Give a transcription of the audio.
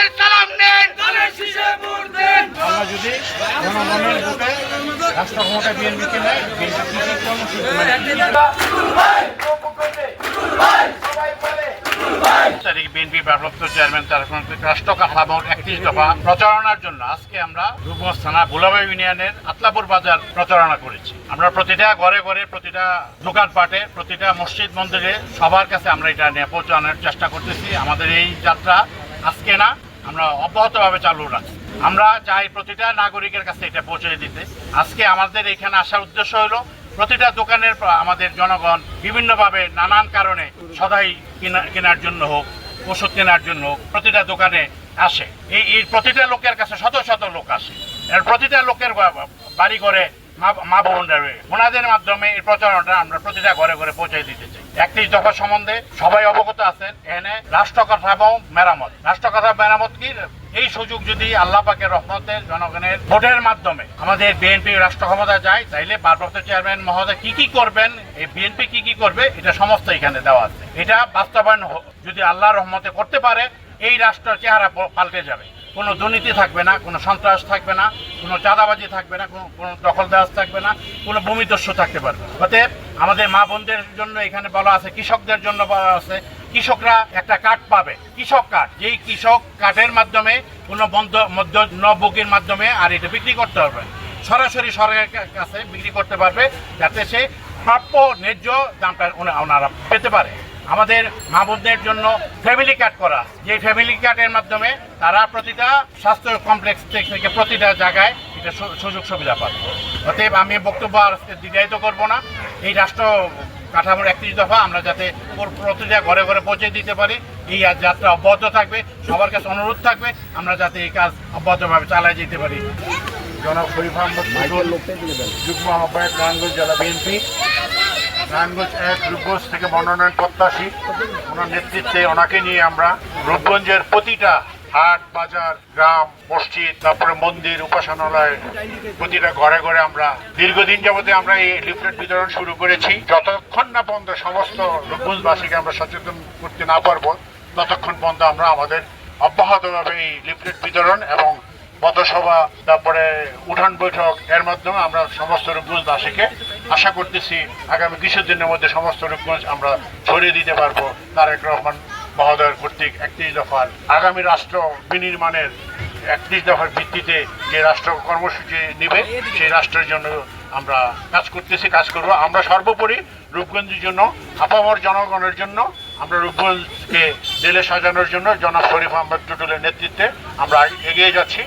শহীদের সালাম নেন। আমরা যদি জনগণের ভোটে রাষ্ট্র ক্ষমতা বিএনপিকে নেয় বিএনপি কি কর্মসূচি তারিখ বিএনপি ভারপ্রাপ্ত চেয়ারম্যান তার রাষ্ট্র কাঠামোর একত্রিশ দফা প্রচারণার জন্য আজকে আমরা রূপগঞ্জ থানা ইউনিয়নের আতলাপুর বাজার প্রচারণা করেছি। আমরা প্রতিটা ঘরে ঘরে প্রতিটা দোকানপাটে প্রতিটা মসজিদ মন্দিরে সবার কাছে আমরা এটা নিয়ে পৌঁছানোর চেষ্টা করতেছি। আমাদের এই যাত্রা আজকে না আমরা অব্যাহতভাবে চালু রাখছি। আমরা চাই প্রতিটা নাগরিকের কাছে এটা পৌঁছে দিতে। আজকে আমাদের এখানে আসার উদ্দেশ্য হলো, প্রতিটা দোকানের আমাদের জনগণ বিভিন্নভাবে নানান কারণে সদাই কেনা- কেনার জন্য হোক, ওষুধ কেনার জন্য হোক, প্রতিটা দোকানে আসে। এই এই প্রতিটা লোকের কাছে শত শত লোক আসে। এর প্রতিটা লোকের বাড়ি ঘরে মা- মা বোনরা রয়ে ওনাদের মাধ্যমে এই প্রচারণাটা আমরা প্রতিটা ঘরে ঘরে পৌঁছে দিতে চাই। একত্রিশ দফা সম্বন্ধে সবাই অবগত আছেন। এখানে রাষ্ট্র কথা এবং মেরামত। রাষ্ট্র কথা মেরামত কি? এই সুযোগ যদি আল্লাহ পাকের রহমতের জনগণের ভোটের মাধ্যমে আমাদের বিএনপি রাষ্ট্র ক্ষমতা যায়, তাইলে ভারপ্রাপ্ত চেয়ারম্যান মহোদয় কি কি করবেন? এই বিএনপি কি কি করবে? এটা সমস্ত এখানে দেওয়া আছে। এটা বাস্তবায়ন যদি আল্লাহ রহমতে করতে পারে, এই রাষ্ট্র চেহারা পাল্টে যাবে। কোনো দুর্নীতি থাকবে না, কোনো সন্ত্রাস থাকবে না, কোনো চাঁদাবাজি থাকবে না, কোনো কোনো দখলদাজ থাকবে না, কোনো ভূমিদস্যু থাকতে পারবে অতএব আমাদের মা বোনদের জন্য এখানে বলা আছে, কৃষকদের জন্য বলা আছে, কৃষকরা একটা কার্ড পাবে। কৃষক কার্ড যেই কৃষক কার্ডের মাধ্যমে কোনো বন্ধ, মধ্য নবুকির মাধ্যমে আর এটা বিক্রি করতে পারবে সরাসরি সরকারের কাছে বিক্রি করতে পারবে, যাতে সে প্রাপ্য, ন্যায্য দামটা ওনা- ওনারা পেতে পারে। আমাদের মা বোনদের জন্য ফ্যামিলি কার্ড করা। যে ফ্যামিলি কার্ডের মাধ্যমে তারা প্রতিটা স্বাস্থ্য কমপ্লেক্স থেকে প্রতিটা জায়গায় এটা সু- সুযোগ সুবিধা পাবে। অতএব আমি বক্তব্য আর দীর্ঘায়িত করব না। এই রাষ্ট্র কাঠামোর একত্রিশ দফা আমরা যাতে পুর- প্রতিটা ঘরে ঘরে পৌঁছে দিতে পারি। এই আর যাত্রা অব্যাহত থাকবে। সবার কাছে অনুরোধ থাকবে আমরা যাতে এই কাজ অব্যাহতভাবে চালিয়ে যেতে পারি। জনাব শরীফ আহমদ যুগ্ম আহ্বায়ক নারায়ণগঞ্জ জেলা বিএনপি। নারায়ণগঞ্জ এক, রূপগঞ্জ থেকে মনোনয়ন প্রত্যাশী। ওনার নেতৃত্বে ওনাকে নিয়ে আমরা রূপগঞ্জের প্রতিটা হাট, বাজার, গ্রাম, মসজিদ, তারপরে মন্দির, উপাসনালয় প্রতিটা ঘরে ঘরে আমরা দীর্ঘদিন যাবতে আমরা এই লিফলেট বিতরণ শুরু করেছি। যতক্ষণ না পর্যন্ত সমস্ত রূপগঞ্জবাসীকে আমরা সচেতন করতে না পারব, ততক্ষণ পর্যন্ত আমরা আমাদের অব্যাহতভাবে এই লিফলেট বিতরণ এবং পথসভা তারপরে উঠান বৈঠক, এর মাধ্যমে আমরা সমস্ত রূপগঞ্জ রূপগঞ্জবাসীকে আশা করতেছি আগামী কিছুদিনের মধ্যে সমস্ত রূপগঞ্জ আমরা ছড়িয়ে দিতে পারব। তারেক রহমান মহোদয়ের কর্তৃক একত্রিশ দফার আগামী রাষ্ট্র বিনির্মাণের একত্রিশ দফার ভিত্তিতে যে রাষ্ট্র কর্মসূচি নেবে, সেই রাষ্ট্রের জন্য আমরা কাজ করতেছি, কাজ করব। আমরা সর্বোপরি রূপগঞ্জের জন্য, আপামর জনগণের জন্য, আমরা রূপগঞ্জকে জেলে সাজানোর জন্য জনাব শরীফ আহমদ টুটুলের নেতৃত্বে আমরা এগিয়ে যাচ্ছি।